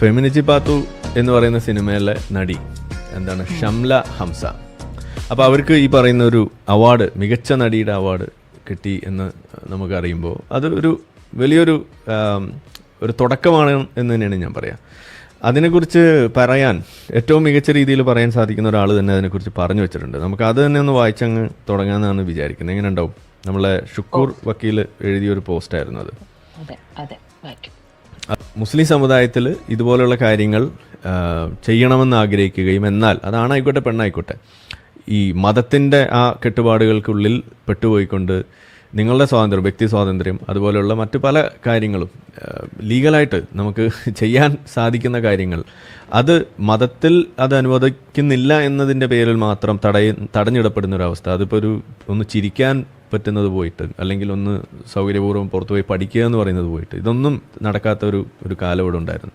ഫെമിനിച്ചി പാത്തു എന്ന് പറയുന്ന സിനിമയിലെ നടി എന്താണ് ഷംല ഹംസ. അപ്പോൾ അവർക്ക് ഈ പറയുന്ന ഒരു അവാർഡ് മികച്ച നടിയുടെ അവാർഡ് കിട്ടി എന്ന് നമുക്കറിയുമ്പോൾ അത് ഒരു വലിയൊരു ഒരു തുടക്കമാണ് എന്ന് തന്നെയാണ് ഞാൻ പറയാം. അതിനെക്കുറിച്ച് പറയാൻ ഏറ്റവും മികച്ച രീതിയിൽ പറയാൻ സാധിക്കുന്ന ഒരാൾ തന്നെ അതിനെക്കുറിച്ച് പറഞ്ഞു വെച്ചിട്ടുണ്ട്. നമുക്ക് അത് തന്നെ ഒന്ന് വായിച്ചങ്ങ് തുടങ്ങാമെന്നാണ് വിചാരിക്കുന്നത്. എങ്ങനെ ഉണ്ടാവും? നമ്മളെ ഷുക്കൂർ വക്കീൽ എഴുതിയൊരു പോസ്റ്റായിരുന്നു അത്. അതെ അതെ വായിക്കും. മുസ്ലിം സമുദായത്തിൽ ഇതുപോലെയുള്ള കാര്യങ്ങൾ ചെയ്യണമെന്ന് ആഗ്രഹിക്കുകയും എന്നാൽ അതാണായിക്കോട്ടെ പെണ്ണായിക്കോട്ടെ ഈ മതത്തിന്റെ ആ കെട്ടുപാടുകൾക്കുള്ളിൽ പെട്ടുപോയിക്കൊണ്ട് നിങ്ങളുടെ സ്വാതന്ത്ര്യം വ്യക്തി സ്വാതന്ത്ര്യം അതുപോലെയുള്ള മറ്റു പല കാര്യങ്ങളും ലീഗലായിട്ട് നമുക്ക് ചെയ്യാൻ സാധിക്കുന്ന കാര്യങ്ങൾ അത് മതത്തിൽ അത് അനുവദിക്കുന്നില്ല എന്നതിന്റെ പേരിൽ മാത്രം തടയ തടഞ്ഞിടപ്പെടുന്ന അവസ്ഥ അതിപ്പോൾ ഒരു ഒന്ന് ചിരിക്കാൻ പറ്റുന്നത് പോയിട്ട് അല്ലെങ്കിൽ ഒന്ന് സൗകര്യപൂർവം പുറത്തു പോയി പഠിക്കുക എന്ന് പറയുന്നത് പോയിട്ട് ഇതൊന്നും നടക്കാത്ത ഒരു ഒരു കാലം ഇവിടെ ഉണ്ടായിരുന്നു.